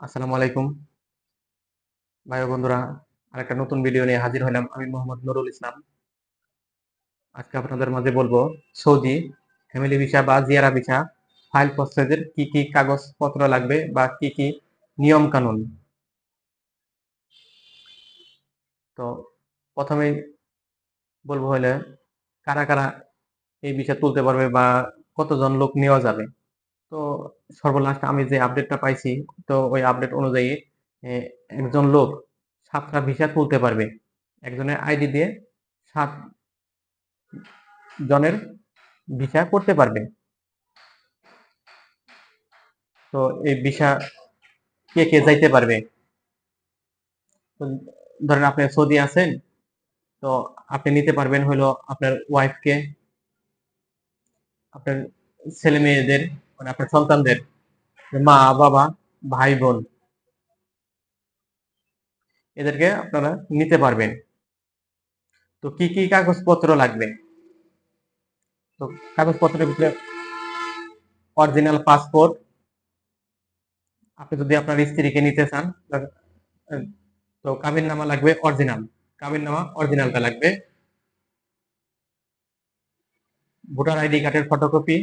আসসালামু আলাইকুম। ভাই বন্ধুরা, আরেকটা নতুন ভিডিও নিয়ে হাজির হলাম আমি মোহাম্মদ নুরুল ইসলাম। আজকে আপনাদের মাঝে বলব, সৌদি ফ্যামিলি ভিসা বা জিয়ারা ভিসা ফাইল প্রসেসের কি কি কাগজপত্র লাগবে বা কি কি নিয়ম কানুন? তো প্রথমেই বলব হলে, কারা কারা এই ভিসা তুলতে পারবে বা কতজন লোক নেওয়া যাবে? তো সর্বলাস্ট আমি যে আপডেটটা পাইছি, তো ওই আপডেট অনুযায়ী একজন লোক সাতটা ভিসা তুলতে পারবে। একজনের আইডি দিয়ে সাত জনের ভিসা করতে পারবে। তো এই ভিসা কে কে যাইতে পারবে? ধরেন আপনি সৌদি আছেন, তো আপনি নিতে পারবেন হলো আপনার ওয়াইফকে আপনার ছেলে মেয়েদের মানে আপনার সন্তানদের, মা, বাবা, ভাই, বোন, এদেরকে আপনারা নিতে পারবেন। তো কি কি কাগজপত্র লাগবে? তো কাগজপত্রের ভিতরে অরিজিনাল পাসপোর্ট, আপনি যদি আপনার স্ত্রীকে নিতে চান, তো কাবিন নামা লাগবে অরিজিনাল। কাবিন নামা অরিজিনালটা লাগবে। ভোটার আইডি কার্ডের ফটোকপি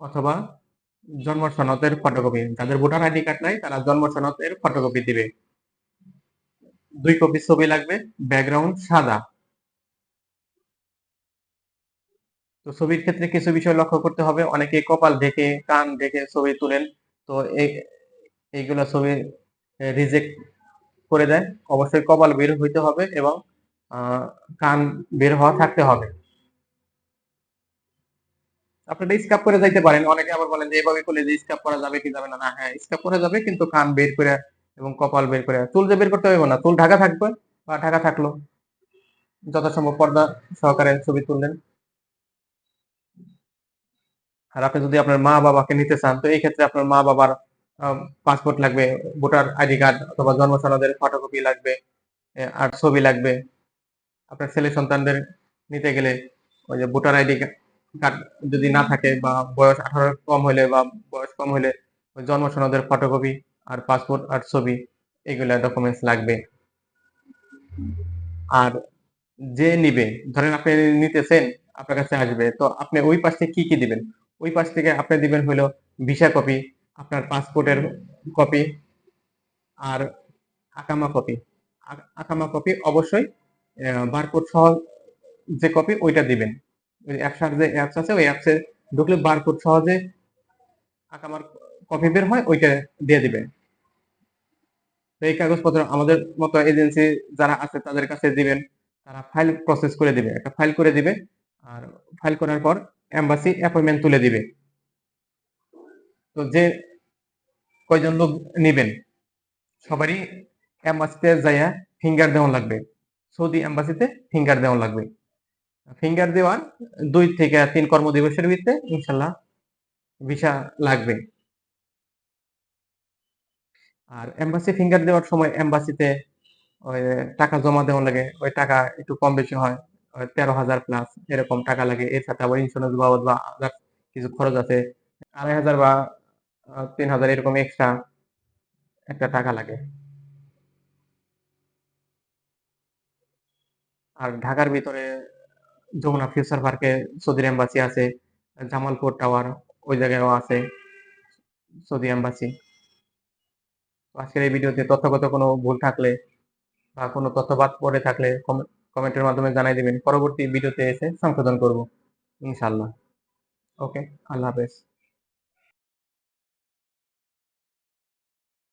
অথবা জন্ম সনদের ফটোকপি যাদের ভোটার আইডি কার্ড নাই, তারা জন্ম সনদের ফটোকপি দিবে। দুই কপি ছবি লাগবে ব্যাকগ্রাউন্ড সাদা। তো ছবির ক্ষেত্রে কিছু বিষয় লক্ষ্য করতে হবে। অনেকে কপাল ঢেকে, কান ঢেকে ছবি তুলেন, তো এইগুলো ছবি রিজেক্ট করে দেয়। অবশ্যই কপাল বের হইতে হবে এবং কান বের হওয়া থাকতে হবে। আপনারা স্কাপ করে যাইতে পারেন। অনেকে আবার বলেন যে, এভাবে করলে যে স্কাপ করা যাবে কি যাবে না? না হ্যাঁ স্কাপ করা যাবে, কিন্তু কান বের করে এবং কপাল বের করে। চুল যে বের করতে হবে না, চুল ঢাকা থাকবে বা ঢাকা থাকল। যথাসম্ভব পর্দা সহকারে ছবি তুললেন। আর আপনি যদি আপনার মা বাবাকে নিতে চান, তো এই ক্ষেত্রে আপনার মা বাবার পাসপোর্ট লাগবে ভোটার আইডি কার্ড অথবা জন্ম সনদের ফটোকপি লাগবে আর ছবি লাগবে। আপনার ছেলে সন্তানদের নিতে গেলে ওই যে ভোটার আইডি কার্ড যদি না থাকে বা বয়স আঠারো কম হলে বা বয়স কম হলে জন্ম সনদের ফটোকপি আর পাসপোর্ট আর ছবি, এগুলা ডকুমেন্টস লাগবে। আর যে নিবে, ধরেন আপনি নিতেছেন, আপনার কাছে আসবে, তো আপনি ওই পাশ থেকে কি কি দিবেন? ওই পাশ থেকে আপনি দিবেন হলো ভিসা কপি আপনার পাসপোর্টের কপি আর আকামা কপি আকামা কপি অবশ্যই বারকোড সহ যে কপি ওইটা দিবেন। অ্যাপসার যে অ্যাপস আছে, ওই অ্যাপসে ঢুকলে বারকোড সহজে আকামার কপি বের হয়, ওইটা দিয়ে দিবেন তো এই কাগজপত্র আমাদের মতো এজেন্সি যারা আছে, তাদের কাছে দিবেন, তারা ফাইল প্রসেস করে দিবে। একটা ফাইল করে দিবে, আর ফাইল করার পর এম্বাসি অ্যাপয়েন্টমেন্ট তুলে দিবে। তো যে কয়জন লোক নেবেন, সবারই এম্বাসিতে যাইয়া ফিঙ্গার দেওয়া লাগবে। সৌদি এম্বাসিতে ফিঙ্গার দেওয়া লাগবে। ফিঙ্গার দেওয়ার দুই থেকে তিন কর্মদিবসের ভিতরে ইনশাল্লাহ ভিসা লাগবে। আর এম্বাসি ফিঙ্গার দেওয়ার সময় এম্বাসিতে ওই টাকা জমা দেওয়া লাগে, ওই টাকা একটু কম বেশি হয় তেরো হাজার প্লাস এরকম টাকা লাগে। এর সাথে আবার ইন্স্যুরেন্স বাবদ বা other কিছু খরচ আছে, আড়াই হাজার বা তিন হাজার এরকম এক্সট্রা একটা টাকা লাগে। আর ঢাকার ভিতরে যমুনা ফিউচার পার্কে সৌদি এম্বাসি আছে, জামালপুর টাওয়ার ওই জায়গায়ও আছে সৌদি এম্বাসি। আজকের এই ভিডিওতে তথ্যগত কোনো ভুল থাকলে বা কোনো তথ্য বাদ পড়ে থাকলে কমেন্টের মাধ্যমে জানাই দেবেন। পরবর্তী ভিডিওতে এসে সংশোধন করব ইনশাল্লাহ ওকে, আল্লাহ হাফেজ।